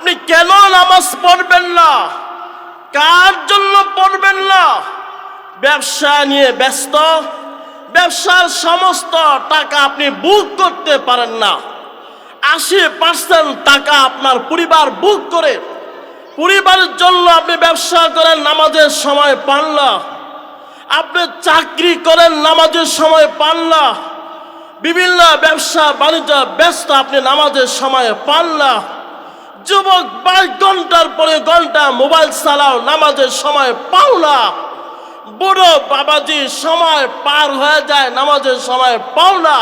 আপনি কেন নামাজ পড়বেন না? কার জন্য পড়বেন না? ব্যবসা নিয়ে ব্যস্ত, ব্যবসার সমস্ত টাকা আপনি বুক করতে পারেন না। আশি পার্সেন্ট টাকা আপনার পরিবার বুক করে, পরিবারের জন্য আপনি ব্যবসা করেন, নামাজের সময় পান না। আপনি চাকরি করেন, নামাজের সময় পান না। বিভিন্ন ব্যবসা, বাণিজ্য, ব্যস্ত আপনি নামাজের সময় পান না। যুবক বাইশ ঘণ্টার পরে ঘণ্টা মোবাইল চালাও, নামাজের সময় পাও না। বুড়ো বাবাজি সময় পার হয়ে যায়, নামাজের সময় পাও না।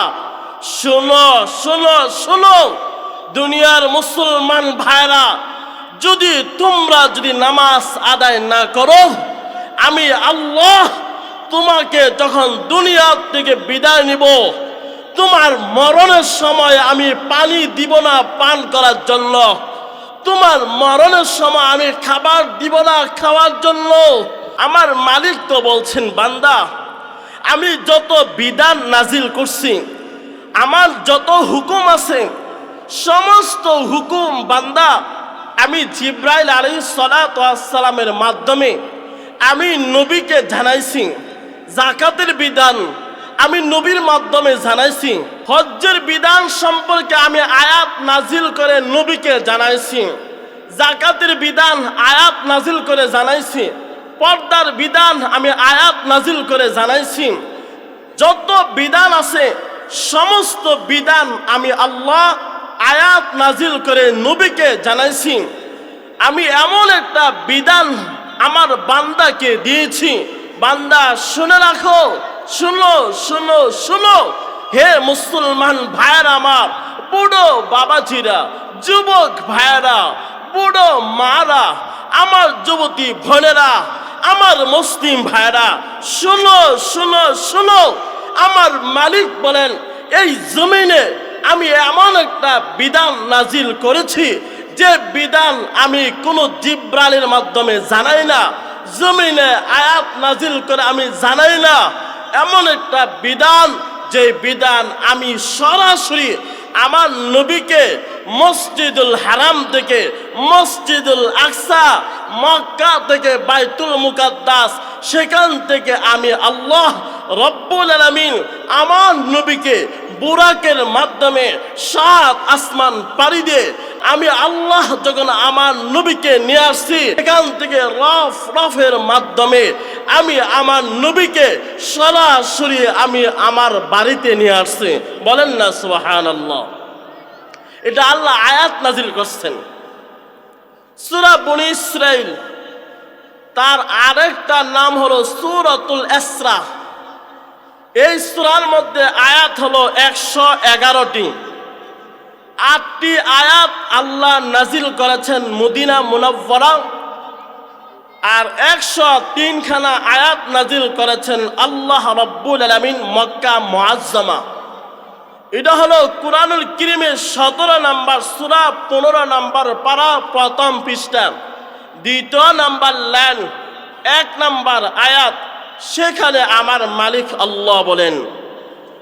শুনো শুনো শুনো, দুনিয়ার মুসলমান ভাইরা, যদি তোমরা যদি নামাজ আদায় না করো, আমি আল্লাহ তোমাকে যখন দুনিয়ার থেকে বিদায় নিব, তোমার মরণের সময় আমি পানি দিব না পান করার জন্য। তোমার মরণের সময় আমি খাবার দিব না খাওয়ার জন্য। আমার মালিক তো বলছেন, বান্দা, আমি যত বিধান নাজিল করছি, আমার যত হুকুম আছে, সমস্ত হুকুম বান্দা, আমি জিব্রাইল আলী সালামের মাধ্যমে আমি নবীকে জানাইছি। জাকাতের বিধান আমি নবীর মাধ্যমে জানাইছি। হজ্জের বিধান সম্পর্কে আমি আয়াত নাজিল করে নবীকে জানাইছি। জাকাতের বিধান আয়াত নাজিল করে জানাইছি। পর্দার বিধান আমি আয়াত নাজিল করে জানাইছি। যত বিধান আছে, সমস্ত বিধান আমি আল্লাহ আয়াত নাজিল করে নবীকে জানাইছি। আমি এমন একটা বিধান আমার বান্দাকে দিয়েছি। বান্দা, শুনে রাখো, শুনো শুনো শুনো। হে মুসলমান ভাইয়েরা আমার, বুড়ো বাবাজিরা, যুবক ভাইয়েরা বুড়ো মারা, আমার যুবতী বোনেরা, আমার মুসলিম ভাইরা শুনো শুনো শুনো। আমার মালিক বলেন, এই জমিনে আমি এমন একটা বিধান নাজিল করেছি, যে বিধান আমি কোনো জিব্রালের মাধ্যমে জানাই না, জমিনে আয়াত নাজিল করে আমি জানাই না। এমন একটা বিধান, যে বিধান আমি সরাসরি আমার নবীকে মসজিদুল হারাম থেকে, মসজিদুল আকসা, মক্কা থেকে বাইতুল মুকাদ্দাস, সেখান থেকে আমি আল্লাহ রব্বুল আলামিন আমার নবীকে বুরাকের মাধ্যমে সাত আসমান পাড়ি দিয়ে আমি আল্লাহ যখন আমার নবীকে নিয়ে আসছি, এখান থেকে রফ, রফের মাধ্যমে আমি আমার নবীকে সরাসরি আমি আমার বাড়িতে নিয়ে আসছি। বলেন না সুহান আল্লাহ এটা আল্লাহ আয়াত নাজিল করছেন। সুরা বনি ইসরাইল তার আরেকটা নাম হলো সুরতুল এসরা। এই সুরার মধ্যে আয়াত হলো একশো এগারোটি। আটটি আয়াত আল্লাহ নাজিল করেছেন মদিনা মুনব্বরা আর একশো তিনখানা আয়াত নাজিল করেছেন আল্লাহ রব্বুল আলমিন মক্কা মুআজ্জামা। এটা হলো কুরআনুল কিরিমের সতেরো নাম্বার সুরা, পনেরো নাম্বার পারা, প্রথম পৃষ্ঠা। দ্বিতীয় নাম্বার লাইন, এক নাম্বার আয়াত, সেখানে আমার মালিক আল্লাহ বলেন।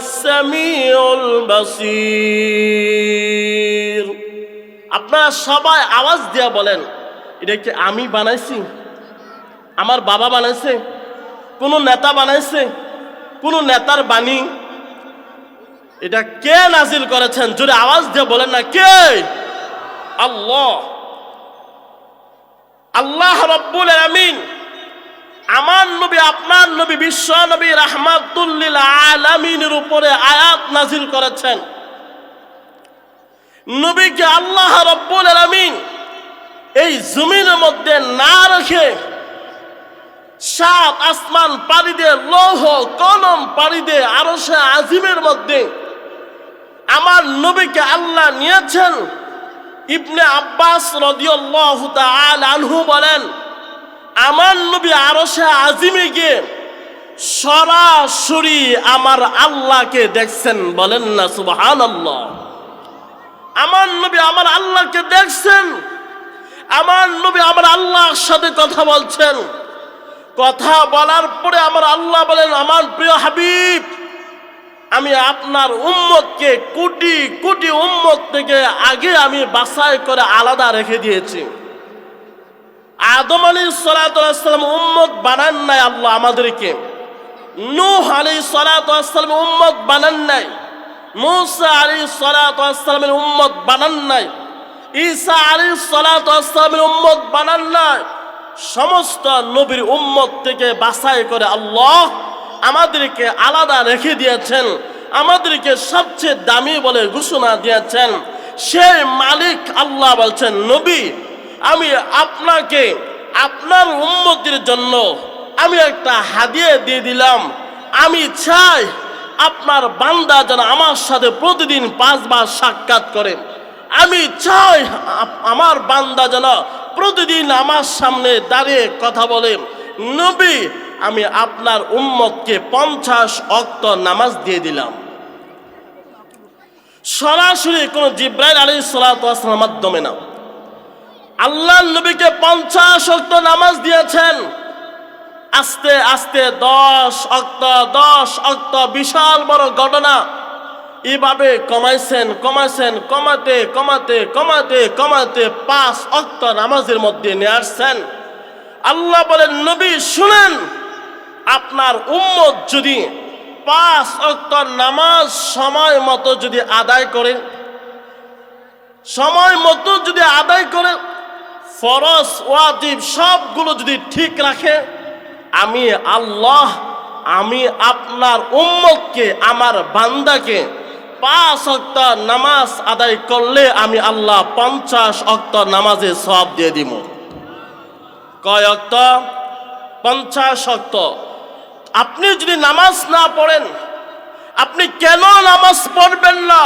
সামিউল আপনারা সবাই আওয়াজ দিয়া বলেন, এটা কি আমি বানাইছি? আমার বাবা বানাইছে? কোনো নেতা বানাইছে? কোনো নেতার বাণী? এটা কে নাজিল করেছেন? জোরে আওয়াজ দিয়ে বলেন না, কে? আল্লাহ। আল্লাহ রব্বুল আমিন আমার নবী, আপনার নবী, বিশ্ব নবী রাহমাতুল্লিল আলামিনের উপরে আয়াত নাজিল করেছেন। নবীকে আল্লাহ রব্বুল আলামিন এই জমিনের মধ্যে না রেখে সাত আসমান পাড়ি দিয়ে, লৌহ কলম পাড়ি দিয়ে আরও সে আজিমের মধ্যে আমার নবীকে আল্লাহ নিয়েছেন। ইবনে আব্বাস রদিয়াল্লাহু তাআলা আনহু বলেন আমার নবী আরও সে আজিমে গিয়ে সরাসরি আমার আল্লাহকে দেখছেন। বলেন না সুবহান আমার নবী আমার আল্লাহকে দেখছেন। আমার নবী আমার আল্লাহর সাথে কথা বলছেন। কথা বলার পরে আমার আল্লাহ বলেন, আমার প্রিয় হাবিব, আমি আপনার উম্মতকে কোটি কোটি উম্মত থেকে আগে আমি বাছাই করে আলাদা রেখে দিয়েছি। আদম আলী সালাতাম উম্মত বানান নাই আল্লাহ আমাদেরকে। নূহ আলী সালাতাম উম্মত বানান নাই। মুসা আলী সালাতামের উম্মত বানান নাই। ঈসা আলী সালাতামের উম্মত বানান নাই। সমস্ত নবীর উম্মত থেকে বাছাই করে আল্লাহ আমাদেরকে আলাদা রেখে দিয়েছেন। আমাদেরকে সবচেয়ে দামি বলে ঘোষণা দিয়েছেন। সেই মালিক আল্লাহ বলছেন, নবী আমি আপনাকে, আপনার উন্মতির জন্য আমি একটা হাদিয়ে দিয়ে দিলাম। আমি চাই আপনার বান্দা যেন আমার সাথে প্রতিদিন পাঁচবার সাক্ষাৎ করেন আমি চাই আমার বান্দা যেন প্রতিদিন আমার সামনে দাঁড়িয়ে কথা বলে। নবী, আমি আপনার উম্মতকে পঞ্চাশ অক্ত নামাজ দিয়ে দিলাম। সরাসরি কোনো জিব্রাইল আলী সালাতামের মাধ্যমে না। আল্লাহ নবীকে পঞ্চাশ অক্ত নামাজ দিয়েছেন। আস্তে আস্তে, দশ অক্ত দশ অক্ত বিশাল বড় ঘটনা। এভাবে কমাইছেন কমাইছেন, কমাতে কমাতে কমাতে কমাতে পাঁচ অক্ত নামাজের মধ্যে নিয়ে আসছেন। আল্লাহ বলেন, নবী, শুনেন, আপনার উম্মত যদি পাঁচ অক্ত নামাজ সময় মতো যদি আদায় করে, সময় মতো যদি আদায় করে ফরজ, ওয়াজিব সবগুলো যদি ঠিক রাখে, আমি আল্লাহ, আমি আপনার উম্মতকে, আমার বান্দাকে পাঁচ অক্ত নামাজ আদায় করলে আমি আল্লাহ পঞ্চাশ অক্ত নামাজে সব দিয়ে দিব। কয় অক্ত? পঞ্চাশ অক্ত। আপনি যদি নামাজ না পড়েন, আপনি কেন নামাজ পড়বেন না?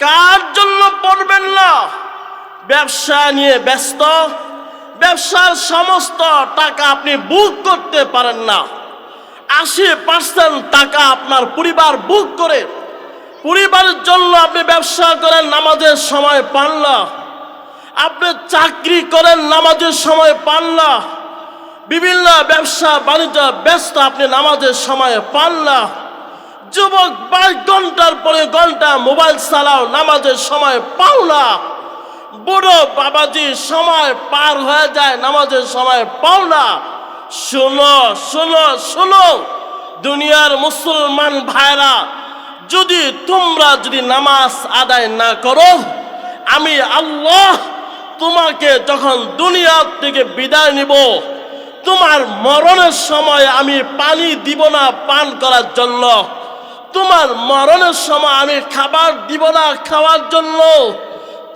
কার জন্য পড়বেন না? ব্যবসা নিয়ে ব্যস্ত, ব্যবসার সমস্ত টাকা আপনি বুক করতে পারেন না। আশি পার্সেন্ট টাকা আপনার পরিবার বুক করে, পরিবারের জন্য আপনি ব্যবসা করেন, নামাজের সময় পান না। আপনি চাকরি করেন, নামাজের সময় পান না। বিভিন্ন ব্যবসা, বাণিজ্য, ব্যস্ত আপনি নামাজের সময় পান না। যুবক বাইশ ঘণ্টার পরে ঘণ্টা মোবাইল চালাও, নামাজের সময় পাও না। বুড়ো বাবাজি সময় পার হয়ে যায়, নামাজের সময় পাও না। শুনো শুনো শুনো, দুনিয়ার মুসলমান ভাইরা, যদি তোমরা যদি নামাজ আদায় না করো, আমি আল্লাহ তোমাকে যখন দুনিয়ার থেকে বিদায় নিব, তোমার মরণের সময় আমি পানি দিব না পান করার জন্য। তোমার মরণের সময় আমি খাবার দিব না খাওয়ার জন্য।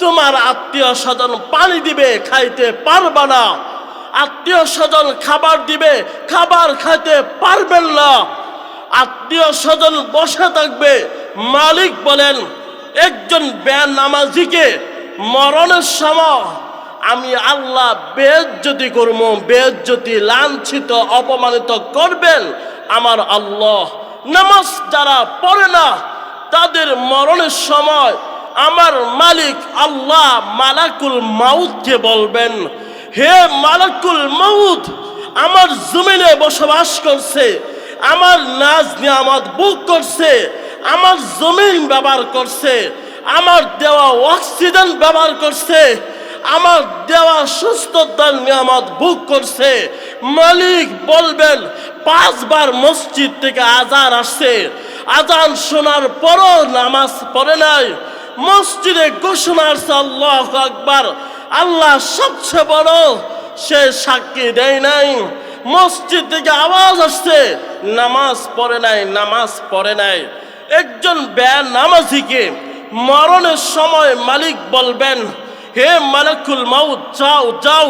তোমার আত্মীয় স্বজন পানি দিবে, খাইতে পারবে না। আত্মীয় স্বজন খাবার দিবে, খাবার খাইতে পারবেন না। আত্মীয় স্বজন বসে থাকবে। মালিক বলেন, একজন নামাজিকে মরণের সময় আমি আল্লাহ বেজ্জতি করব বেজ্জতি লাঞ্ছিত, অপমানিত করবেন। আমার আল্লাহ নামাজ যারা পড়ে না, তাদের মরণের সময় আমার মালিক আল্লাহ মালাকুল মাউতকে বলবেন, হে মালাকুল মাউত, আমার জমিনে বসবাস করছে, আমার নাজ নিয়ামত বুক করছে, আমার জমিন ব্যবহার করছে, আমার দেওয়া অক্সিজেন ব্যবহার করছে, আমার দেওয়া সুস্থতার নিয়ামত বুক করছে। মালিক বলবেন, পাঁচবার মসজিদ থেকে আজান আসছে। আজান শোনার পরও নামাজ পড়ে নাই। মসজিদে ঘোষণা আসছে, আল্লাহ আকবার। আল্লাহ সবচেয়ে বড়, সে সাক্ষী দেয় নাই। মসজিদ থেকে আওয়াজ আসছে, নামাজ পড়ে নাই, নামাজ পড়ে নাই। একজন ব্যয় নামাজিকে মরণের সময় মালিক বলবেন, হে মালিকুল মাউত, যাও যাও,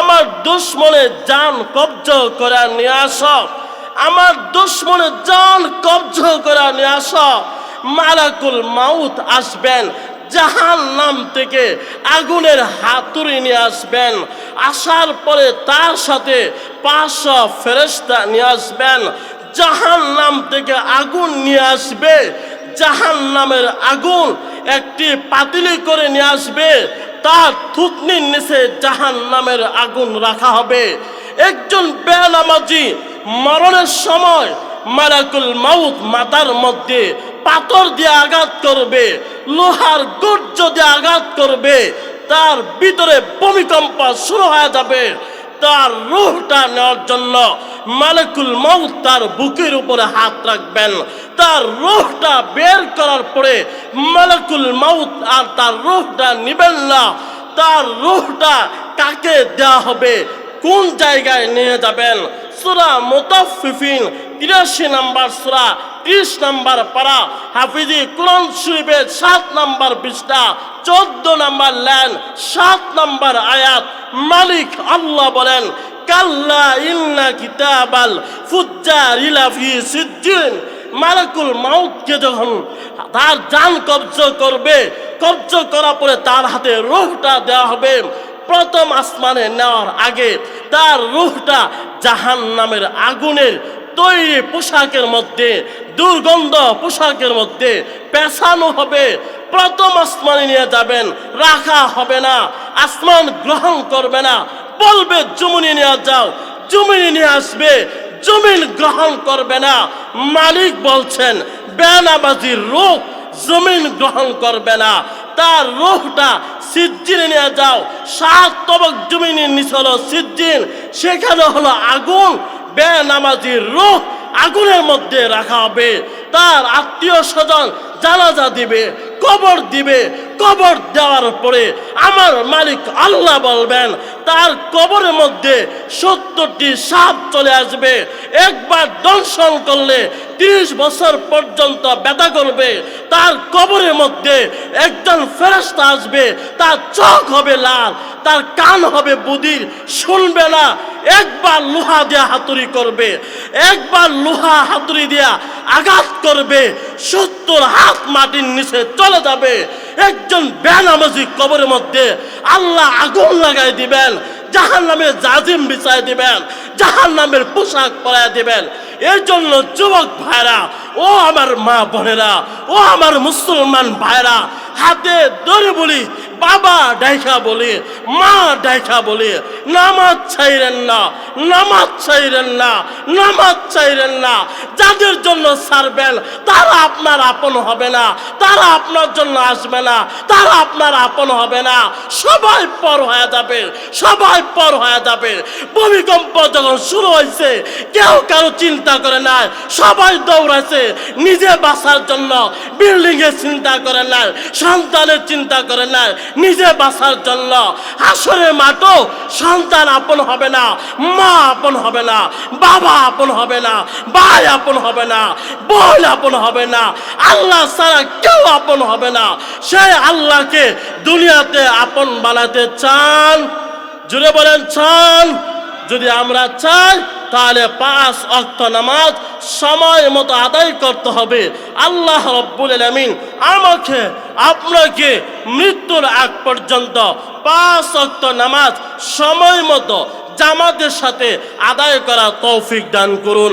আমার দুশ্মনে জান কবজ করে নিয়ে আস। আমার দুশ্মনে জান কবজ করে নিয়ে আস। মালাকুল মাউত আসবেন জাহান নাম থেকে আগুনের হাতুড়ি নিয়ে আসবেন, আসার পরে তার সাথে পাঁচশো ফেরেস্তা নিয়ে আসবেন জাহান নাম থেকে আগুন নিয়ে আসবে জাহান নামের আগুন একটি পাতিলি করে নিয়ে আসবে, তার থুতনির নিচে জাহান নামের আগুন রাখা হবে। একজন বেনামাজি মরণের সময় মারাকুল মাউত মাথার মধ্যে পাথর দিয়ে আঘাত করবে, লোহার গর্জ দিয়ে আঘাত করবে, তার ভিতরে ভূমিকম্প শুরু হয়ে যাবে। তার রুহটা নেওয়ার জন্য মালিকুল মৌত তার বুকের উপরে হাত রাখবেন। তার রুহটা বের করার পরে মালিকুল মৌত আর তার রুহটা নিবেন না। তার রুহটা কাকে দেওয়া হবে, কোন জায়গায় নিয়ে যাবেন? সুরা মোতাফিফিন তিরাশি নাম্বার সুরা, ত্রিশ নাম্বার পারা, হাফিজি কোরআন শরীফের সাত নাম্বার পৃষ্ঠা, চোদ্দ নাম্বার ল্যান সাত নাম্বার আয়াত। মালিক আল্লাহ বলেন, কাল্লা ইন্না কিতাবাল ফুজ্জার ইলাফি সিজ্জিন। মালাকুল মাউতকে যখন তার জান কবজ করবে, কবজ করার পরে তার হাতে রোহটা দেওয়া হবে। প্রথম আসমানে নেওয়ার আগে তার রুহটা জাহান নামের আগুনের তৈরি পোশাকের মধ্যে, দুর্গন্ধ পোশাকের মধ্যে পেছানো হবে, প্রথম আসমানে নিয়ে যাবেন, রাখা হবে না, আসমান গ্রহণ করবে না, বলবে, জমুনি নিয়ে যাও, জমিনে নিয়ে আসবে, জমিন গ্রহণ করবে না। মালিক বলছেন বেনাবাজির রোগ জমিন গ্রহণ করবে না, তার রোহটা সিজ্জিনে নিয়ে যাও, সাত তবক জমিনের নিচে হলো সেখানে হলো আগুন বেনামাজির রোহ আগুনের মধ্যে রাখা হবে। তার আত্মীয় স্বজন জানাজা দিবে, কবর দিবে। কবর দেওয়ার পরে আমার মালিক আল্লাহ বলবেন, তার কবরের মধ্যে সত্তরটি সাপ চলে আসবে। একবার দর্শন করলে তিরিশ বছর পর্যন্ত ব্যথা করবে। তার কবরের মধ্যে একজন ফেরস্তা আসবে, তার চোখ হবে লাল। তার কান হবে বুদির, শুনবে না। একবার লোহা দেয়া হাতুড়ি করবে, একবার লোহা হাতুড়ি দেয়া আঘাত করবে, সত্তর হাত মাটির নিচে চলে যাবে। একজন বেনামাজি কবরের মধ্যে আল্লাহ আগুন লাগাই দিবেন জাহান নামের জাজিম বিছাই দিবেন জাহান নামের পোশাক পরাই দিবেন। এর জন্য যুবক ভাইরা, ও আমার মা বোনেরা, ও আমার মুসলমান ভাইরা, হাতে ধরে বলি বাবা ডাইখা বলে, মা ডাইখা বলে, নামাজ চাইরেন না, নামাজ চাইরেন না, নামাজ চাইরেন না। যাদের জন্য ছাড়বেন, তারা আপনার আপন হবে না, তারা আপনার জন্য আসবে না, তারা আপনার আপন হবে না। সবাই পর হয়ে যাবে, সবাই পর হয়ে যাবে। ভূমিকম্প যখন শুরু হয়েছে, কেউ কারও চিন্তা করে না সবাই দৌড়াছে নিজে বাঁচার জন্য বিল্ডিং এর চিন্তা করে না সন্তানের চিন্তা করে না নিজে বাঁচার জন্য হাসরের মাঠও সন্তান আপন হবে না, মা আপন হবে না, বাবা আপন হবে না, ভাই আপন হবে না, বোন আপন হবে না, আল্লাহ ছাড়া কেউ আপন হবে না। সেই আল্লাহকে দুনিয়াতে আপন বানাতে চান, জুড়ে বলেন চান, যদি আমরা চাই তাহলে পাঁচ অক্ত নামাজ সময় মতো আদায় করতে হবে। আল্লাহ রব্বুল আলমিন আমাকে, আপনাকে মৃত্যুর আগ পর্যন্ত পাঁচ অক্ত নামাজ সময় মতো জামাতের সাথে আদায় করা তৌফিক দান করুন।